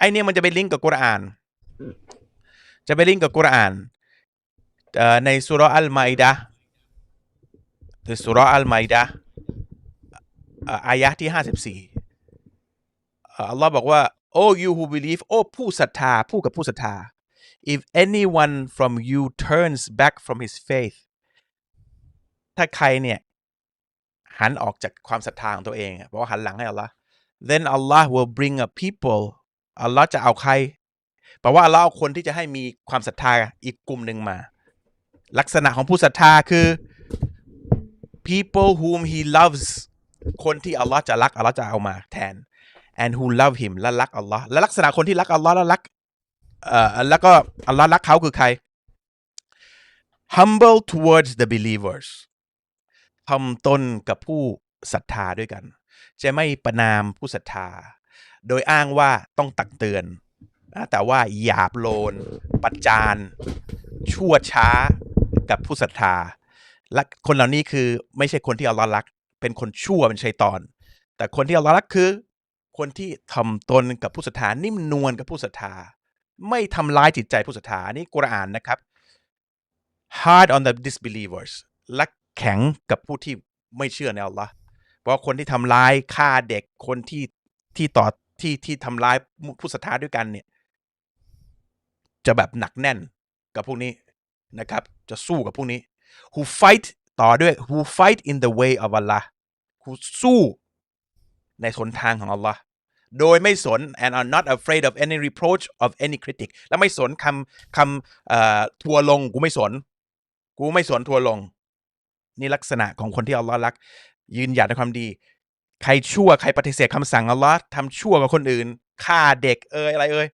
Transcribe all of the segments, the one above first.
ไอเนี่ยมันจะไปลิงก์กับกุรอาน จะไปลิงก์กับกุรอานเอ่อในสุราะห์อัลมาอิดะห์ในสุราะห์อัลมาอิดะห์เอ่ออายะห์ที่ห้าสิบสี่อัลลอฮ์บอกว่า Oh you who believe โอ้ผู้ศรัทธาผู้กับผู้ศรัทธา if anyone from you turns back from his faith ถ้าใครเนี่ย หันออกจากความศรัทธาของตัวเองอะบอกว่าหันหลังให้อัลลอฮ์ then Allah will bring a people อัลลอฮ์จะเอาใครแปลว่าอัลลอฮ์เอาคนที่จะให้มีความศรัทธาอีกกลุ่มหนึ่งมา ลักษณะของผู้ศรัทธาคือ people whom he loves คนที่อัลลอฮ์จะรักอัลลอฮ์จะเอามาแทน and who love him และรักอัลลอฮ์และลักษณะคนที่รักอัลลอฮ์และรักเอ่อแล้วก็อัลลอฮ์รักเขาคือใคร humble towards the believers ทำตนกับผู้ศรัทธาด้วยกัน จะไม่ประนามผู้ศรัทธา โดยอ้างว่าต้องตักเตือนนะแต่ว่าหยาบโลน ประจาน ชั่วช้ากับผู้ศรัทธา และคนเหล่านี้คือไม่ใช่คนที่อัลลอฮ์รัก เป็นคนชั่วเป็นชัยตอน แต่คนที่อัลลอฮ์รักคือ คนที่ทำตนกับผู้ศรัทธานิ่มนวลกับผู้ศรัทธา ไม่ทำร้ายจิตใจผู้ศรัทธานี่กุรอานนะครับ hard on the disbelievers และแข็งกับผู้ที่ไม่เชื่อในอัลลอฮ์เพราะคนที่ทำร้ายฆ่าเด็กคนที่ที่ต่อ ที่ที่ทำร้ายผู้ศรัทธาด้วยกันเนี่ย จะแบบหนักแน่นกับพวกนี้นะครับ จะสู้กับพวกนี้ who fight ต่อด้วย who fight in the way of Allah who สู้ในหนทางของอัลลอฮ์โดยไม่สน and are not afraid of any reproach of any critic และไม่สนคำคำอ่อทัวลง กูไม่สน กูไม่สนทัวลง นี่ลักษณะของคนที่อัลลอฮ์รัก ยืนหยัดในความดี ใครชั่วใครปฏิเสธคำสั่งอัลลอฮ์ทำชั่วกับคนอื่นฆ่าเด็กเอยอะไรเอย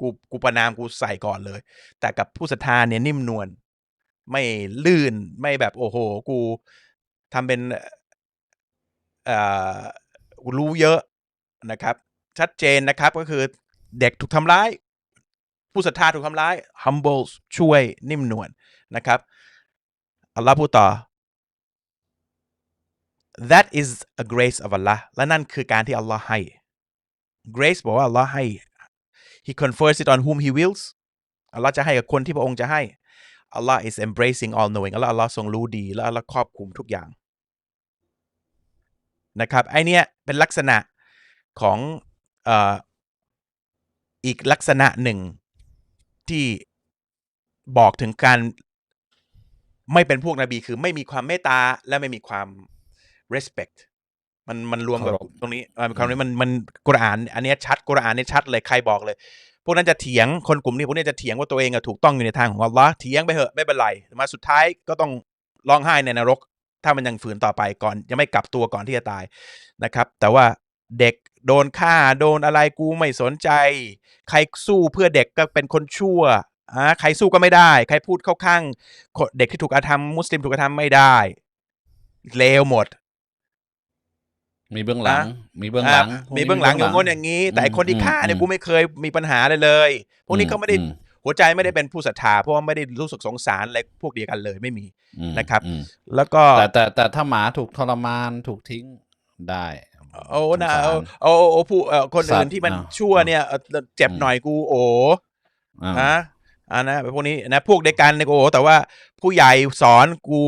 กูกูประนามกูใส่ก่อนเลย แต่กับผู้ศรัทธาเนี่ยนิ่มนวลไม่ลื่นไม่แบบโอ้โห กูทำเป็นอ่อรู้เยอะนะครับ ชัดเจนนะครับก็คือเด็กถูกทำร้าย ผู้ศรัทธาถูกทำร้าย humble ช่วยนิ่มนวลนะครับอัลลอฮ์พูดต่อ that is a grace of Allah และนั่นคือการที่อัลลอฮ์ให้ grace บอกว่าอัลลอฮ์ให้ he confers it on whom he wills อัลลอฮ์จะให้กับคนที่พระองค์จะให้ Allah is embracing all knowing อัลลอฮ์อัลลอฮ์ทรงรู้ดี และอัลลอฮ์ครอบคลุมทุกอย่างนะครับไอเนี้ยเป็นลักษณะของออีกลักษณะหนึ่งที่บอกถึงการไม่เป็นพวกนบีคือไม่มีความเมตตาและไม่มีความ respect มันมันรวมกับเคารพตรงนี้มันคำนี้มันมันกุรอาน อันเนี้ยชัดกุรอานเนี่ยชัดเลยใครบอกเลย พวกนั้นจะเถียงคนกลุ่มนี้พวกนี้จะเถียงว่าตัวเองอะถูกต้องอยู่ในทางของอัลลอฮ์เถียงไปเหอะไม่เป็นไรมาสุดท้ายก็ต้องร้องไห้ในนรก ถ้ามันยังฝืนต่อไปก่อนยังไม่กลับตัวก่อนที่จะตายนะครับ แต่ว่าเด็กโดนฆ่าโดนอะไรกูไม่สนใจ ใครสู้เพื่อเด็กก็เป็นคนชั่วอ่าใครสู้ก็ไม่ได้ ใครพูดเข้าข้างคนเด็กที่ถูกกระทำมุสลิมถูกกระทำไม่ได้เลวหมด มีเบื้องหลังอะมีเบื้องหลังอะพวกมีนี้เบื้องหลังอย่างงนอย่างนี้ แต่ไอ้คนที่อืมฆ่าเนี่ยอืมกูไม่เคยมีปัญหาเลยเลย พวกนี้เขาไม่ได้อืหัวใจไม่ได้เป็นผู้ศรัทธาเพราะว่าไม่ได้รู้สึกสงสารอะไรพวกเดียวกันเลยไม่มีอืมนะครับอืมแล้วก็แต่แต่แต่ถ้าหมาถูกทรมานถูกทิ้งได้โอ้นะสงสารโอ้โอ้โอ้ผู้เอ่อคนสัอื่ตนว์ที่มันอ่าชั่วเนี่ยเอ่อเจ็บอืมหน่อยกูโอ้อ่านะอ่านะพวกนี้นะพวกเดียวกันเนี่ยกูโอ้แต่ว่าผู้ใหญ่สอนกู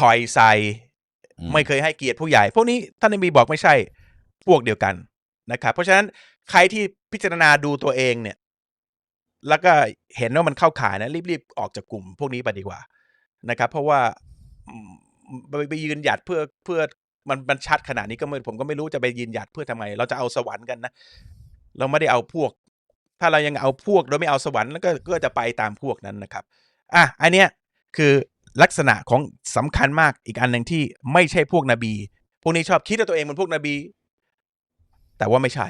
ถอยใส่อื ไม่เคยให้เกียรติผู้ใหญ่ พวกนี้ท่านนบีบอกไม่ใช่พวกเดียวกันนะครับ เพราะฉะนั้นใครที่พิจารณาดูตัวเองเนี่ย แล้วก็เห็นว่ามันเข้าข่ายนะรีบๆออกจากกลุ่มพวกนี้ไปดีกว่านะครับ เพราะว่าไปยืนหยัดเพื่อเพื่อมันมันชัดขนาดนี้ก็ไม่ผมก็ไม่รู้จะไปยืนหยัดเพื่อทำไม เราจะเอาสวรรค์กันนะเราไม่ได้เอาพวก ถ้าเรายังเอาพวกโดยไม่เอาสวรรค์แล้วก็ก็จะไปตามพวกนั้นนะครับ อะอันเนี้ยคือ ลักษณะของสำคัญมากอีกอันหนึ่งที่ไม่ใช่พวกนบี พวกนี้ชอบคิดว่าตัวเองเป็นพวกนบี แต่ว่าไม่ใช่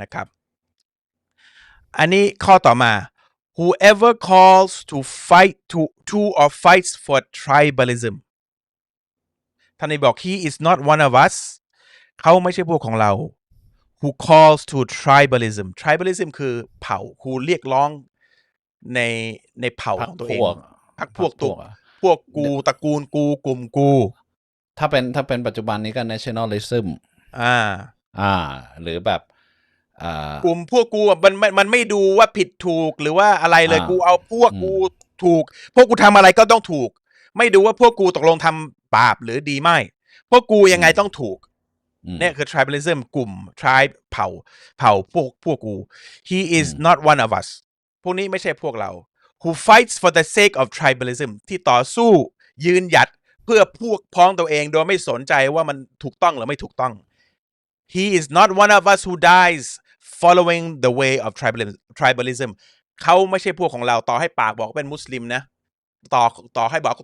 นะครับ อันนี้ข้อต่อมา whoever calls to fight to to or fights for tribalism ท่านนบีบอก he is not one of us เขาไม่ใช่พวกของเรา who calls to tribalism tribalism คือเผ่า who เรียกร้องในในเผ่าของตัวเอง พักพวกตัวอะพวกกูตระกูลกูกลุ่มกู ถ้าเป็นถ้าเป็นปัจจุบันนี้ก็ nationalism อ่า อ่า หรือแบบอ่ากลุ่มพวกกูอะมันมันมันไม่ดูว่าผิดถูกหรือว่าอะไรเลยอ่ากูเอาพวกอืมกูถูก พวกกูทำอะไรก็ต้องถูก ไม่ดูว่าพวกกูตกลงทำบาปหรือดีไม่ พวกกูยังไงต้องถูกอืมเนี่ยคือ tribalism กลุ่ม tribe เผ่า เผ่าพวกพวกกู he is อืม not one of us พวกนี้ไม่ใช่พวกเรา who fights for the sake of tribalism ที่ต่อสู้ยืนหยัดเพื่อพวกพ้องตัวเองโดยไม่สนใจว่ามันถูกต้องหรือไม่ถูกต้อง he is not one of us who dies following the way of tribalism tribalism เขาไม่ใช่พวกของเราต่อให้ปากบอกเป็นมุสลิมนะ ต่อต่อให้บอก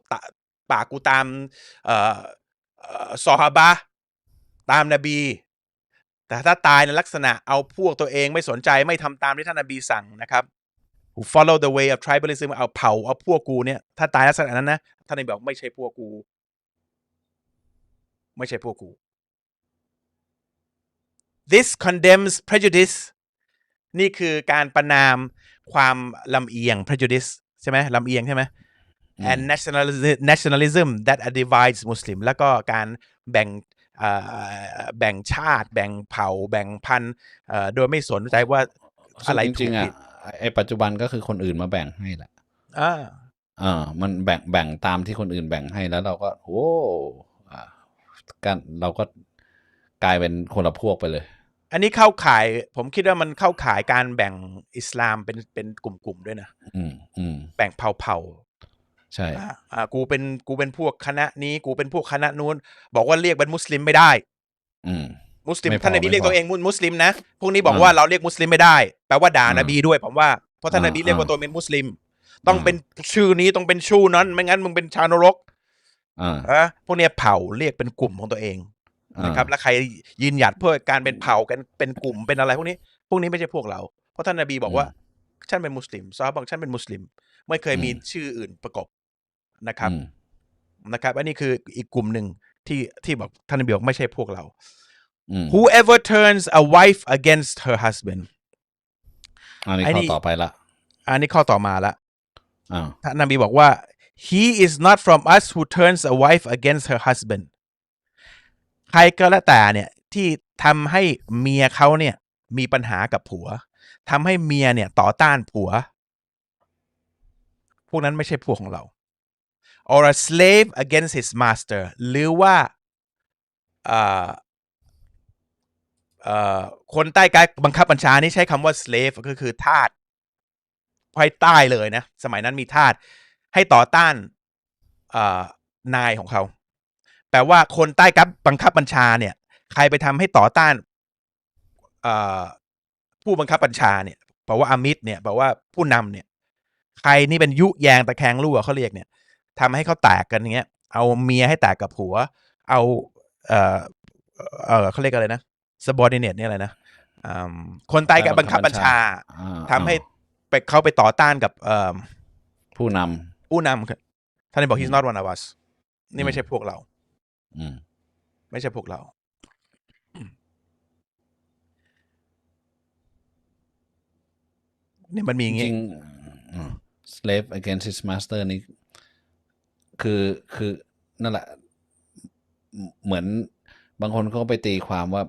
ปากกูตามอ่อเอ่อซอฮาบะตามนบี แต่ถ้าตายในลักษณะเอาพวกตัวเองไม่สนใจไม่ทำตามที่ท่านนบีสั่งนะครับ who follow the way of tribalism เอาเผ่าเอาพวกกูเนี่ย ถ้าตายลักษณะนั้นนะท่านนบีบอกไม่ใช่พวกกู ไม่ใช่พวกกู this condemns prejudice นี่คือการประนามความลำเอียง prejudice ใช่ไหมลำเอียงใช่ไหม and nationalism nationalism that divides Muslim แล้วก็การแบ่งเอ่อแบ่งชาติ แบ่งเผ่า แบ่งพันธุ์เอ่อโดยไม่สนใจว่าซึ่อะไรจถูริกงๆผิอะด ไอ้ปัจจุบันก็คือคนอื่นมาแบ่งให้แหละอ่าเออมันแบ่งแบ่งตามที่คนอื่นแบ่งให้แล้วเราก็โอ้อ่าการเราก็กลายเป็นคนละพวกไปเลย อันนี้เข้าข่าย ผมคิดว่ามันเข้าข่ายการแบ่งอิสลามเป็นเป็นกลุ่มๆด้วยนะอืมอืมแบ่งเผ่าใช่ๆอ่าอ่ากูเป็นกูเป็นพวกคณะนี้ กูเป็นพวกคณะนู้น บอกว่าเรียกเป็นมุสลิมไม่ได้ อืม มุสลิม ไม่พอท่านนบีไม่เรียกพอ ตัวเองมุสลิมนะ พวกนี้บอกอ่าว่าเราเรียกมุสลิมไม่ได้ แปลว่าด่าอ่านบีด้วยผมว่า เพราะท่านนบีอ่าเรียกว่าอ่าตัวเป็นมุสลิม ต้องอ่าเป็นชื่อนี้ต้องเป็นชื่อนั้น ไม่งั้นมึงเป็นชาวนรกอ่าอะพวกเนี้ยเผ่าเรียกเป็นกลุ่มของตัวเองนะครับแล้วใครยืนหยัดเพื่อการเป็นเผ่ากันเป็นกลุ่มเป็นอะไรพวกนี้ พวกนี้ไม่ใช่พวกเรา เพราะท่านนบีบอกว่าฉันเป็นมุสลิมซอฮาบะบอกฉันเป็นมุสลิม ไม่เคยมีอืม ชื่ออื่นประกบนะครับอืมนะครับอันนี้คืออีกกลุ่มหนึ่งที่ที่บอกท่านนบีบอกไม่ใช่พวกเราอืม whoever turns a wife against her husband อันนี้ไอ้ข้อนี่ต่อไปละ อันนี้ข้อต่อมาละอ้าวท่านนบีบอกว่า he is not from us who turns a wife against her husband ใครก็แล้วแต่เนี่ย ที่ทำให้เมียเขาเนี่ย มีปัญหากับผัวทำให้เมียเนี่ย ต่อต้านผัว พวกนั้นไม่ใช่พวกของเรา or a slave against his master หรือว่าเอ่อเอ่อ คนใต้การบังคับบัญชานี่ใช้คำว่า slave ก็คือทาสภายใต้เลยนะ สมัยนั้นมีทาสให้ต่อต้านนายของเขา แปลว่าคนใต้กับบังคับบัญชาเนี่ย ใครไปทำให้ต่อต้านผู้บังคับบัญชาเนี่ยแปลว่าอามิตรเนี่ยแปลว่าผู้นำเนี่ย ใครนี่เป็นยุแยงตะแคงรั่วเขาเรียกเนี่ยทำให้เขาแตกกันอย่างเงี้ย เอาเมียให้แตกกับผัว เอา เออเออเขาเรียกอะไรนะ subordinate เนี่ยอะไรนะอืมคนใต้กับบังคับบัญชาอ่าทำให้ไปเขาไปต่อต้านกับเอ่อผู้นผู้นำครับท่านนบอกอื he's ม not one of us นี่อืไม่มใช่พวกเราำอืมไม่ใช่พวกเรา เนี่ยมันมีอย่างจงี้ริงๆอืม slave against his master นี่คือคือนั่นแหละ เหมือนบางคนเขาก็ไปตีความว่า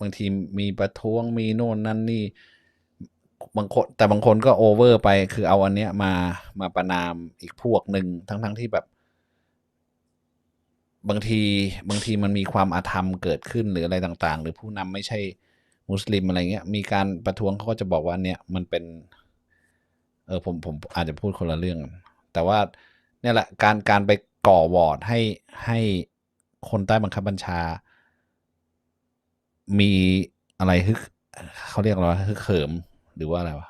บางทีมีประท้วงมีโน่นนั่นนี่บางคนแต่บางคนก็โอเวอร์ไป คือเอาอันเนี้ยมามาประนามอีกพวกหนึ่งทั้งทั้งที่แบบ บางทีบางทีมันมีความอาธรรมเกิดขึ้นหรืออะไรต่าง ๆ หรือผู้นำไม่ใช่มุสลิมอะไรเงี้ย มีการประท้วงเขาก็จะบอกว่าเนี่ยมันเป็น เออผมผมอาจจะพูดคนละเรื่อง แต่ว่าเนี่ยแหละการการไปก่อวอร์ดให้ให้คนใต้บังคับบัญชา มีอะไรฮึกเขาเรียกอะไรวะฮึกเหิมหรือว่าอะไรวะ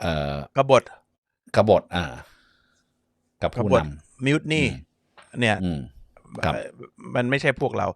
เอ่อกบฏกบฏอ่า กับผู้กบฏนมิวนี่อืมเนี่ยำอืมครับเอ่อมันไม่ใช่พวกเรา